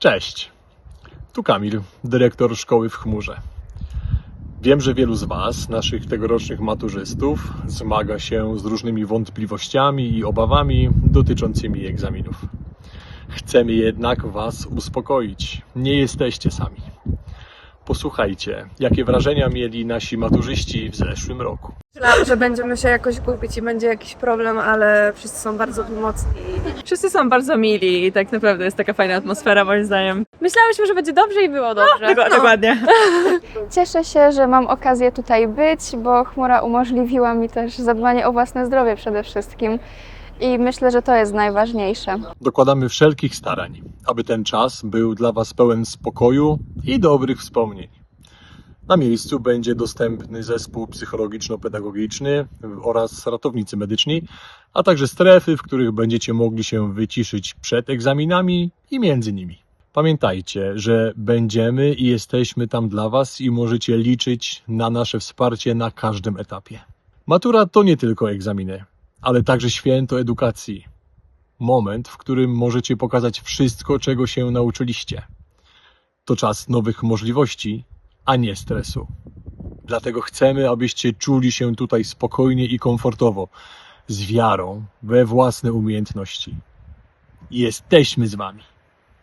Cześć, tu Kamil, dyrektor szkoły w chmurze. Wiem, że wielu z Was, naszych tegorocznych maturzystów, zmaga się z różnymi wątpliwościami i obawami dotyczącymi egzaminów. Chcemy jednak Was uspokoić. Nie jesteście sami. Posłuchajcie, jakie wrażenia mieli nasi maturzyści w zeszłym roku. Myślałam, że będziemy się jakoś gubić i będzie jakiś problem, ale wszyscy są bardzo pomocni. Wszyscy są bardzo mili i tak naprawdę jest taka fajna atmosfera moim zdaniem. Myślałyśmy, że będzie dobrze i było dobrze. Doko- No. Dokładnie. Cieszę się, że mam okazję tutaj być, bo chmura umożliwiła mi też zadbanie o własne zdrowie przede wszystkim. I myślę, że to jest najważniejsze. Dokładamy wszelkich starań, aby ten czas był dla Was pełen spokoju i dobrych wspomnień. Na miejscu będzie dostępny zespół psychologiczno-pedagogiczny oraz ratownicy medyczni, a także strefy, w których będziecie mogli się wyciszyć przed egzaminami i między nimi. Pamiętajcie, że będziemy i jesteśmy tam dla Was i możecie liczyć na nasze wsparcie na każdym etapie. Matura to nie tylko egzaminy, ale także święto edukacji moment, w którym możecie pokazać wszystko, czego się nauczyliście. To czas nowych możliwości, a nie stresu. Dlatego chcemy, abyście czuli się tutaj spokojnie i komfortowo, z wiarą we własne umiejętności. Jesteśmy z Wami.